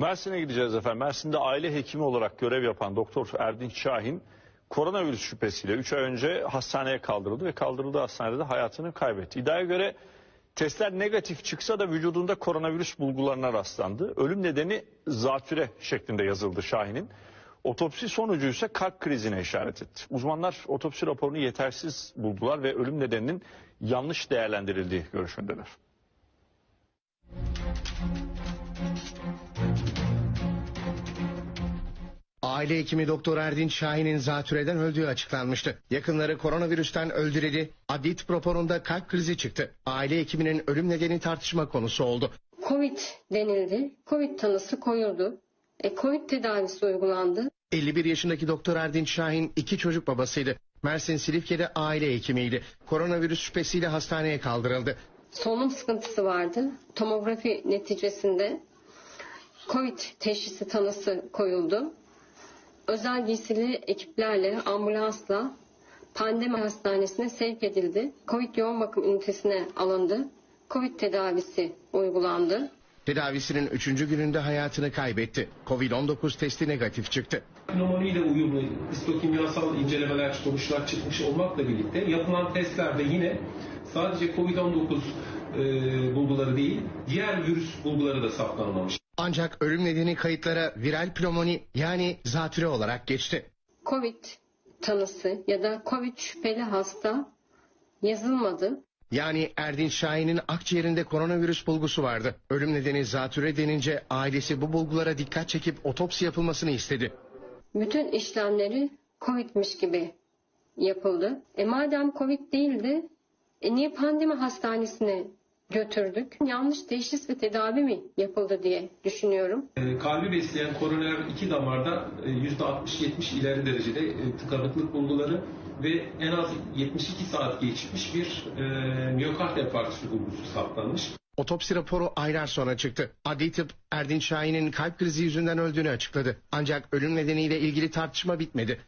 Mersin'e gideceğiz efendim. Mersin'de aile hekimi olarak görev yapan Doktor Erdinç Şahin koronavirüs şüphesiyle 3 ay önce hastaneye kaldırıldı ve kaldırıldığı hastanede de hayatını kaybetti. İddiaya göre testler negatif çıksa da vücudunda koronavirüs bulgularına rastlandı. Ölüm nedeni zatüre şeklinde yazıldı Şahin'in. Otopsi sonucu ise kalp krizine işaret etti. Uzmanlar otopsi raporunu yetersiz buldular ve ölüm nedeninin yanlış değerlendirildiği görüşündeler. Aile hekimi Doktor Erdinç Şahin'in zatürreden öldüğü açıklanmıştı. Yakınları koronavirüsten öldürüldü. Adli tıp raporunda kalp krizi çıktı. Aile hekiminin ölüm nedeni tartışma konusu oldu. Covid denildi. Covid tanısı koyuldu. E, Covid tedavisi uygulandı. 51 yaşındaki Doktor Erdinç Şahin iki çocuk babasıydı. Mersin Silifke'de aile hekimiydi. Koronavirüs şüphesiyle hastaneye kaldırıldı. Solunum sıkıntısı vardı. Tomografi neticesinde Covid teşhisi tanısı koyuldu. Özel giysili ekiplerle, ambulansla pandemi hastanesine sevk edildi. Covid yoğun bakım ünitesine alındı. Covid tedavisi uygulandı. Tedavisinin 3. gününde hayatını kaybetti. Covid-19 testi negatif çıktı. pnömoniyle uyumlu histokimyasal incelemeler sonuçlar çıkmış olmakla birlikte yapılan testlerde yine sadece COVID-19 e, bulguları değil, diğer virüs bulguları da saptanmamış. Ancak ölüm nedeni kayıtlara viral pnömoni yani zatüre olarak geçti. Covid tanısı ya da Covid şüpheli hasta yazılmadı. Yani Erdinç Şahin'in akciğerinde koronavirüs bulgusu vardı. Ölüm nedeni zatüre denince ailesi bu bulgulara dikkat çekip otopsi yapılmasını istedi. Bütün işlemleri Covid'miş gibi yapıldı. E madem Covid değildi, e niye pandemi hastanesine götürdük? Yanlış teşhis ve tedavi mi yapıldı diye düşünüyorum. E, kalbi besleyen koroner iki damarda e, %60-70 ileri derecede e, tıkanıklık bulguları ve en az 72 saat geçmiş bir e, miyokard enfarktüsü bulgusu saptanmış. Otopsi raporu aylar sonra çıktı. Adli tıp Erdinç Şahin'in kalp krizi yüzünden öldüğünü açıkladı. Ancak ölüm nedeniyle ilgili tartışma bitmedi.